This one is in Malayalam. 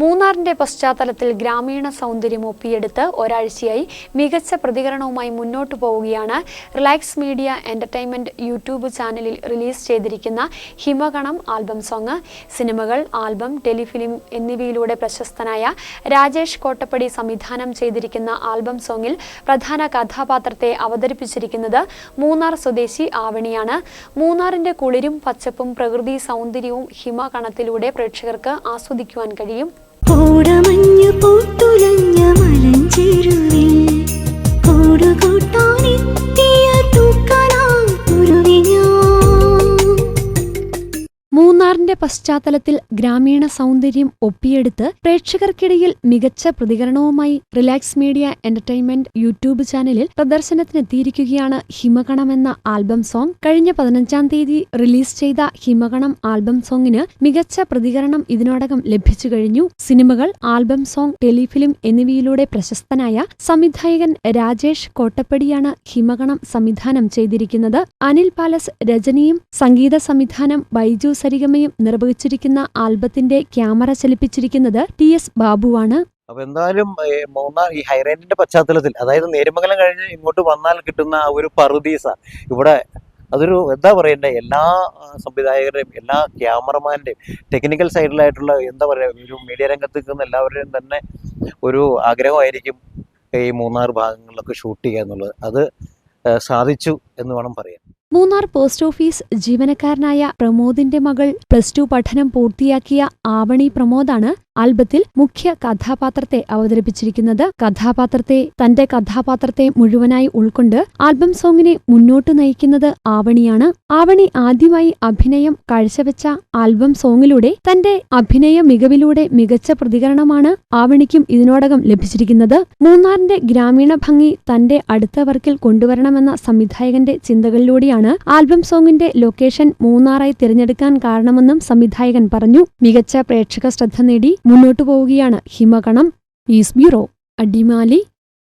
മൂന്നാറിന്റെ പശ്ചാത്തലത്തിൽ ഗ്രാമീണ സൗന്ദര്യം ഒപ്പിയെടുത്ത് ഒരാഴ്ചയായി മികച്ച പ്രതികരണവുമായി മുന്നോട്ടു പോവുകയാണ്. റിലാക്സ് മീഡിയ എന്റർടൈൻമെന്റ് യൂട്യൂബ് ചാനലിൽ റിലീസ് ചെയ്തിരിക്കുന്ന ഹിമഗണം ആൽബം സോങ് സിനിമകൾ ആൽബം ടെലിഫിലിം എന്നിവയിലൂടെ പ്രശസ്തനായ രാജേഷ് കോട്ടപ്പടി സംവിധാനം ചെയ്തിരിക്കുന്ന ആൽബം സോങ്ങിൽ പ്രധാന കഥാപാത്രത്തെ അവതരിപ്പിച്ചിരിക്കുന്നത് മൂന്നാർ സ്വദേശി ആവണിയാണ്. മൂന്നാറിന്റെ കുളിരും പച്ചപ്പും പ്രകൃതി സൗന്ദര്യവും ഹിമകണത്തിലൂടെ പ്രേക്ഷകർക്ക് ആസ്വദിക്കുവാൻ കഴിയും. ഓടമഞ്ഞു പൂത്തുലഞ്ഞ മലഞ്ചെരുവിൽ മൂന്നാറിന്റെ പശ്ചാത്തലത്തിൽ ഗ്രാമീണ സൗന്ദര്യം ഒപ്പിയെടുത്ത് പ്രേക്ഷകർക്കിടയിൽ മികച്ച പ്രതികരണവുമായി റിലാക്സ് മീഡിയ എന്റർടൈൻമെന്റ് യൂട്യൂബ് ചാനലിൽ പ്രദർശനത്തിനെത്തിയിരിക്കുകയാണ് ഹിമഗണം എന്ന ആൽബം സോങ്. കഴിഞ്ഞ പതിനഞ്ചാം തീയതി റിലീസ് ചെയ്ത ഹിമഗണം ആൽബം സോങ്ങിന് മികച്ച പ്രതികരണം ഇതിനോടകം ലഭിച്ചു കഴിഞ്ഞു. സിനിമകൾ ആൽബം സോങ് ടെലിഫിലിം എന്നിവയിലൂടെ പ്രശസ്തനായ സംവിധായകൻ രാജേഷ് കോട്ടപ്പടിയാണ് ഹിമഗണം സംവിധാനം ചെയ്തിരിക്കുന്നത്. അനിൽ പാലസ് രജനിയും സംഗീത സംവിധാനം ബൈജു സരിഗമയും നിർവഹിച്ചിരിക്കുന്ന ആൽബത്തിന്റെ ക്യാമറ ചലിപ്പിച്ചിരിക്കുന്നത് ടി എസ് ബാബുവാണ്. അപ്പൊ എന്തായാലും മൂന്നാർ ഈ ഹൈറേഞ്ചിന്റെ പശ്ചാത്തലത്തിൽ അതായത് നേരുമംഗലം കഴിഞ്ഞ് ഇങ്ങോട്ട് വന്നാൽ കിട്ടുന്ന ഒരു പറുദീസ ഇവിടെ അതൊരു എന്താ പറയണ്ടേ എല്ലാ സംവിധായകരുടെയും എല്ലാ ക്യാമറമാന്റെയും ടെക്നിക്കൽ സൈഡിലായിട്ടുള്ള എന്താ പറയുക ഒരു മീഡിയ രംഗത്ത് നിൽക്കുന്ന എല്ലാവരുടെയും തന്നെ ഒരു ആഗ്രഹമായിരിക്കും ഈ മൂന്നാർ ഭാഗങ്ങളിലൊക്കെ ഷൂട്ട് ചെയ്യുക എന്നുള്ളത്. അത് സാധിച്ചു എന്ന് വേണം പറയാൻ. മൂന്നാർ പോസ്റ്റ് ഓഫീസ് ജീവനക്കാരനായ പ്രമോദിന്റെ മകൾ പ്ലസ് ടു പഠനം പൂർത്തിയാക്കിയ ആവണി പ്രമോദാണ് ആൽബത്തിൽ മുഖ്യ കഥാപാത്രത്തെ അവതരിപ്പിച്ചിരിക്കുന്നത് കഥാപാത്രത്തെ തന്റെ കഥാപാത്രത്തെ മുഴുവനായി ഉൾക്കൊണ്ട് ആൽബം സോങ്ങിനെ മുന്നോട്ട് നയിക്കുന്നത് ആവണിയാണ്. ആവണി ആദ്യമായി അഭിനയം കാഴ്ചവെച്ച ആൽബം സോങ്ങിലൂടെ തന്റെ അഭിനയ മികവിലൂടെ മികച്ച പ്രതികരണമാണ് ആവണിക്കും ഇതിനോടകം ലഭിച്ചിരിക്കുന്നത്. മൂന്നാറിന്റെ ഗ്രാമീണ ഭംഗി തന്റെ അടുത്ത വർക്കിൽ കൊണ്ടുവരണമെന്ന സംവിധായകന്റെ ചിന്തകളിലൂടെയാണ് ആൽബം സോങ്ങിന്റെ ലൊക്കേഷൻ മൂന്നാറായി തിരഞ്ഞെടുക്കാൻ കാരണമെന്നും സംവിധായകൻ പറഞ്ഞു. മികച്ച പ്രേക്ഷക ശ്രദ്ധ നേടി മുന്നോട്ടു പോവുകയാണ്. ഹിമകണം ഈസ് ബ്യൂറോ അടിമാലി